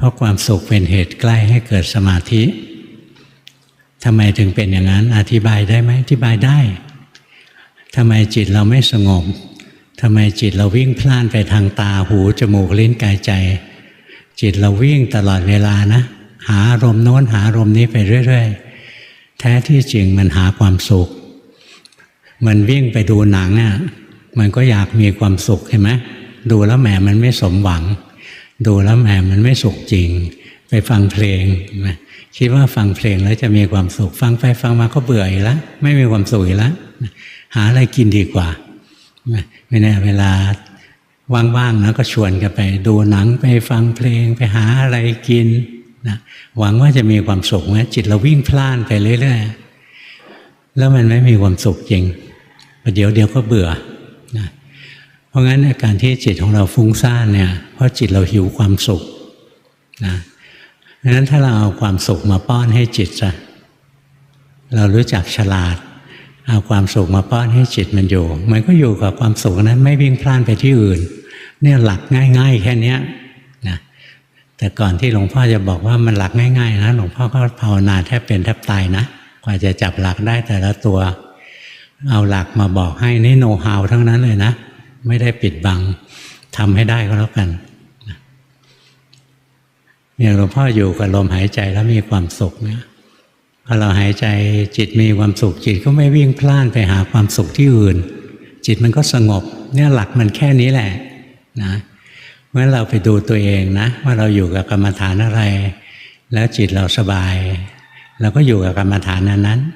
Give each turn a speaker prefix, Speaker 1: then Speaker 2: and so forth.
Speaker 1: เพราะความสุขเป็นเหตุใกล้ให้เกิดสมาธิทำไมถึงเป็นอย่างนั้น อธิบายได้ไหมอธิบายได้ทำไมจิตเราไม่สงบทำไมจิตเราวิ่งพล่านไปทางตาหูจมูกลิ้นกายใจ จิตเราวิ่งตลอดเวลานะ หาอารมณ์โน้นหาอารมณ์นี้ไปเรื่อย ๆ แท้ที่จริงมันหาความสุข มันวิ่งไปดูหนังอะมันก็อยากมีความสุขเห็นไหมดูแล้วแหมมันไม่สมหวัง ดูแล้วแหมมันไม่สุขจริง ไปฟังเพลงนไหมคิดว่าฟังเพลงแล้วจะมีความสุข ฟังไปฟังมาก็เบื่ออีกแล้วไม่มีความสุขอีกแล้วหาอะไรกินดีกว่าไม่แน่เวลาว่างๆนะก็ชวนกันไป ดูหนังไปฟังเพลงไปหาอะไรกินนะหวังว่าจะมีความสุขนะจิตเราวิ่งพล่านไปเรื่อยๆแล้วมันไม่มีความสุขจริงประเดี๋ยวเดียวก็เบื่อ เพราะงั้นอาการที่จิตของเราฟุ้งซ่านเนี่ยเพราะจิตเราหิวความสุขนะดังนั้นถ้าเราเอาความสุขมาป้อนให้จิตจะเรารู้จักฉลาด เอาความสุขมาป้อนให้จิตมันอยู่ มันก็อยู่กับความสุขนั้นไม่วิ่งพล่านไปที่อื่น เนี่ยหลักง่าย ๆ แค่เนี้ยนะแต่ก่อนที่หลวงพ่อจะบอกว่ามันหลักง่ายๆนะหลวงพ่อก็ภาวนาแทบเป็นแทบตายนะกว่าจะจับหลักได้แต่ละตัว เอาหลักมาบอกให้นี่โน้ตฮาวทั้งนั้นเลยนะ ไม่ได้ปิดบังทำให้ได้ก็แล้วกันอย่างหลวงพ่ออยู่กับลมหายใจแล้วมีความสุขเนี่ยพอเราหายใจจิตมีความสุขจิตก็ไม่วิ่งพล่านไปหาความสุขที่อื่น จิตมันก็สงบ เนี่ยหลักมันแค่นี้แหละนะเมื่อเราไปดูตัวเองนะ ว่าเราอยู่กับกรรมฐานอะไร แล้วจิตเราสบายเราก็อยู่กับกรรมฐานนั้น